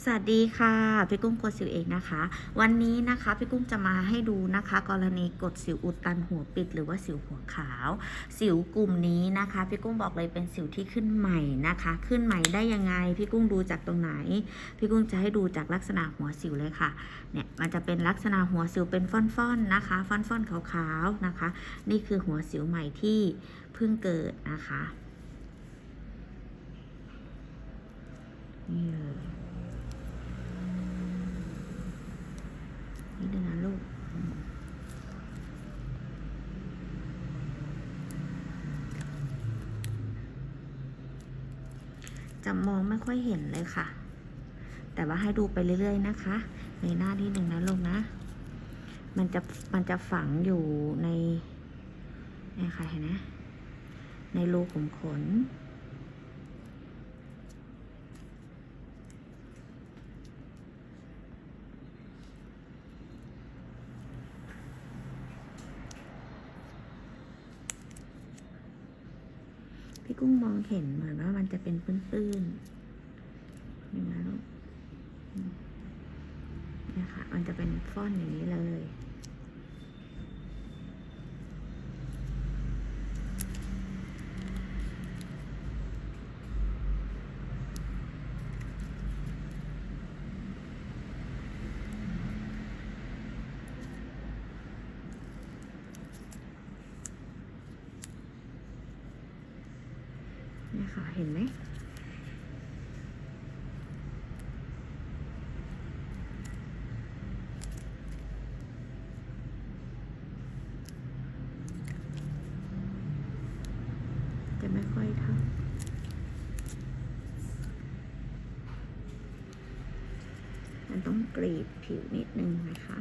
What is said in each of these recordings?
สวัสดีค่ะพี่กุ้งกดสิวเองนะคะ วันนี้นะคะพี่กุ้งจะมาให้ดูนะคะ กรณีกดสิวอุดตันหัวปิด หรือว่าสิวหัวขาว สิวกลุ่มนี้นะคะพี่กุ้งบอกเลยเป็นสิวที่ขึ้นใหม่นะคะ ขึ้นใหม่ได้ยังไงพี่กุ้งดูจากตรงไหนพี่กุ้งจะให้ดูจากลักษณะหัวสิวเลยค่ะเนี่ยมันจะเป็นลักษณะหัวสิวเป็นฟ่อนๆนะคะ ฟ่อนๆขาวๆนะคะ นี่คือหัวสิวใหม่ที่เพิ่งเกิดนะคะนี่เลย นิดนึงนะลูกอืม จะมองไม่ค่อยเห็นเลยค่ะ แต่ว่าให้ดูไปเรื่อยๆนะคะ ในหน้าที่หนึ่งนะลูกนะ มันจะมันจะฝังอยู่ในนี่ค่ะเห็นไหมในรูขุมขน กุ้งมองเห็นเหมือนว่ามันจะเป็นปื้นๆนี่นะลูกนี่ค่ะมันจะเป็นฟ่อนอย่างนี้เลย ค่ะเห็นไหมจะไม่ค่อยเท่ามันต้องกรีดผิวนิดนึงนะคะ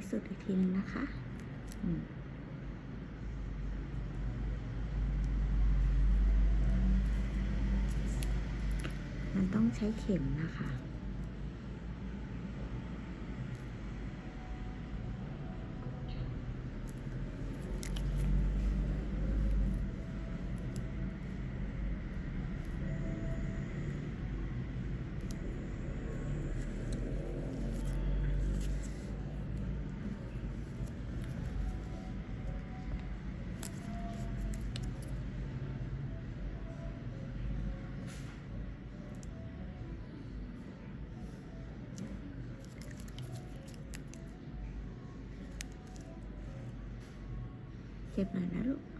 ที่สุดอีกทีนึงนะคะมันต้องใช้เข็มนะคะ เก็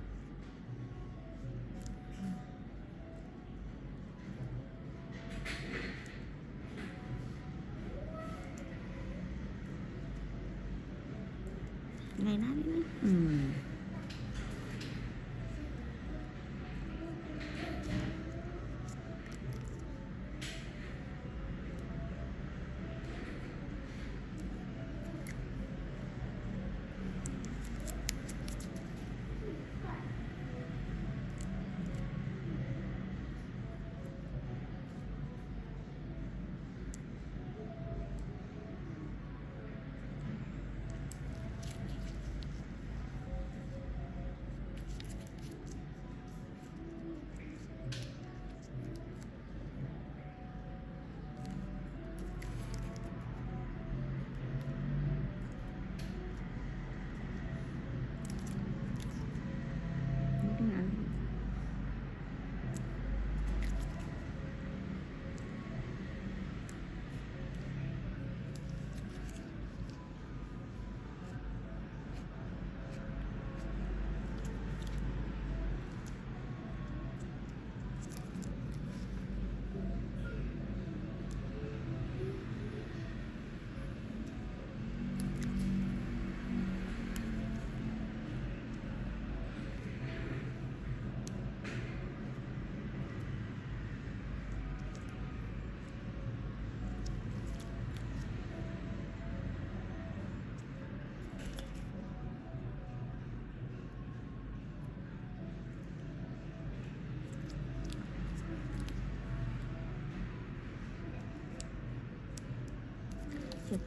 เสร็จ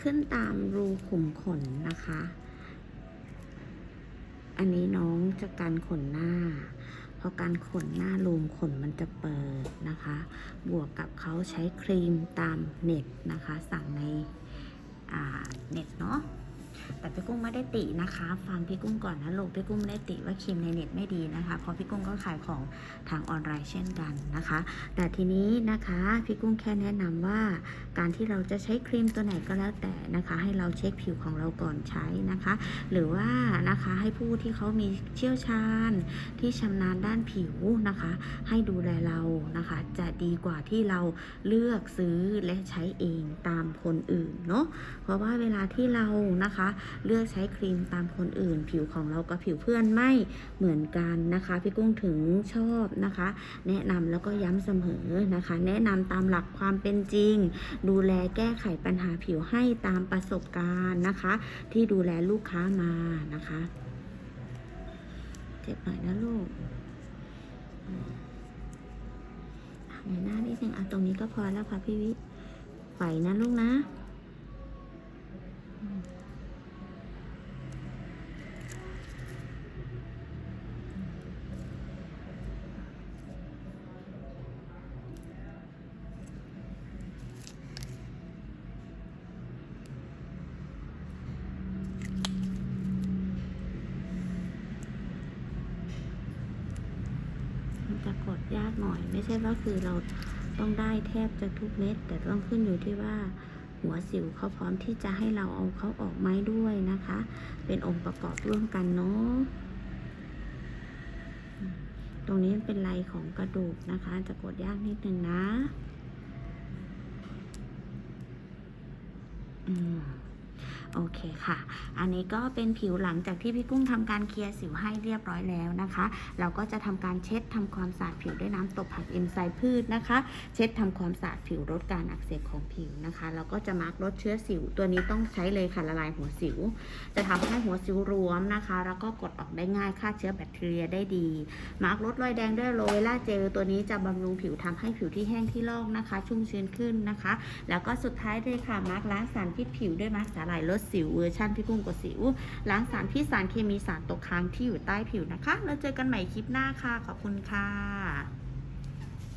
ขึ้นตามรูขุมขนนะคะ อันนี้น้องจะการขนหน้า พอการขนหน้ารูมขนมันจะเปิดนะคะ บวกกับเขาใช้ครีมตามเน็ตนะคะ สั่งในอ่าเน็ตเนาะ แต่พี่กุ้งไม่ได้ตินะคะฟังพี่กุ้งก่อนนะลูกพี่กุ้งไม่ได้ติว่าครีมในเน็ตไม่ดีนะคะ เพราะพี่กุ้งก็ขายของทางออนไลน์เช่นกันนะคะ แต่ทีนี้นะคะพี่กุ้งแค่แนะนำว่าการที่เราจะใช้ครีมตัวไหนก็แล้วแต่นะคะ ให้เราเช็คผิวของเราก่อนใช้นะคะ หรือว่านะคะให้ผู้ที่เขามีเชี่ยวชาญที่ชำนาญด้านผิวนะคะ ให้ดูแลเรานะคะ จะดีกว่าที่เราเลือกซื้อและใช้เองตามคนอื่นเนาะเพราะว่าเวลาที่เรานะคะเลือกใช้ครีมตามคนอื่น ผิวของเรากับผิวเพื่อนไม่เหมือนกันนะคะ พี่กุ้งถึงชอบนะคะ แนะนำแล้วก็ย้ำเสมอนะคะ แนะนำตามหลักความเป็นจริง ดูแลแก้ไขปัญหาผิวให้ตามประสบการณ์นะคะ ที่ดูแลลูกค้ามานะคะ เจ็บหน่อยนะลูกอืมอะเงยหน้านิดนึงอะตรงนี้ก็พอแล้วค่ะพี่วิไหวนะลูกนะ กดยากหน่อย ไม่ใช่ว่าคือเราต้องได้แทบจะทุกเม็ด แต่ต้องขึ้นอยู่ที่ว่าหัวสิวเขาพร้อมที่จะให้เราเอาเขาออกไหมด้วยนะคะ เป็นองค์ประกอบร่วมกันเนาะตรงนี้เป็นไรของกระดูกนะคะ จะกดยากนิดนึงนะ อืม โอเคค่ะ อันนี้ก็เป็นผิวหลังจากที่พี่กุ้งทำการเคลียร์สิวให้เรียบร้อยแล้วนะคะ เราก็จะทำการเช็ดทำความสะอาดผิวด้วยน้ำตบผักเอนไซม์พืชนะคะ เช็ดทำความสะอาดผิวลดการอักเสบของผิวนะคะแล้วก็จะมาร์กลดเชื้อสิว ตัวนี้ต้องใช้เลยค่ะละลายหัวสิว จะทำให้หัวสิวรวมนะคะ แล้วก็กดออกได้ง่ายฆ่าเชื้อแบคทีเรียได้ดี มาร์กลดรอยแดงด้วยโรเวล่าเจลตัวนี้จะบำรุงผิวทำให้ผิวที่แห้งที่ลอกนะคะ ชุ่มชื้นขึ้นนะคะ แล้วก็สุดท้ายเลยค่ะมาร์กล้างสารพิษผิวด้วยมาร์กสาหร่ายลดสิวเวอร์ชันพี่กุ้งกดสิวล้างสารพิษสารเคมีสารตกค้างที่อยู่ใต้ผิวนะคะ แล้วเจอกันใหม่คลิปหน้าค่ะ ขอบคุณค่ะ